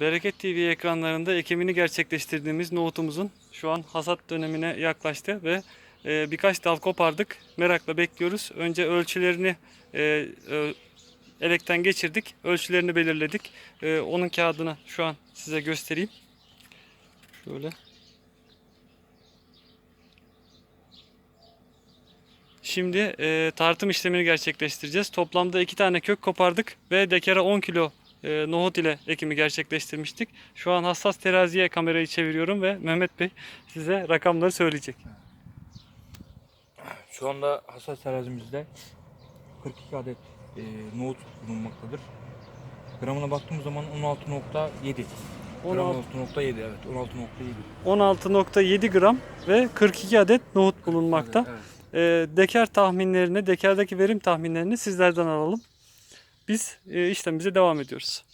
Bereket TV ekranlarında ekimini gerçekleştirdiğimiz nohutumuzun şu an hasat dönemine yaklaştı ve e, birkaç dal kopardık. Merakla bekliyoruz. Önce ölçülerini e, e, elekten geçirdik. Ölçülerini belirledik. Onun kağıdını şu an size göstereyim. Şöyle. Şimdi tartım işlemini gerçekleştireceğiz. Toplamda iki tane kök kopardık ve dekara 10 kilo e, nohut ile ekimi gerçekleştirmiştik. Şu an hassas teraziye kamerayı çeviriyorum ve Mehmet Bey size rakamları söyleyecek. Şu anda hassas terazimizde 42 adet e, nohut bulunmaktadır. Gramına baktığımız zaman 16.7. 16 16.7 evet 16.7. 16.7 gram ve 42 adet nohut bulunmakta. Evet, E, dekar tahminlerini, dekardaki verim tahminlerini sizlerden alalım. Biz e, işlemimize devam ediyoruz.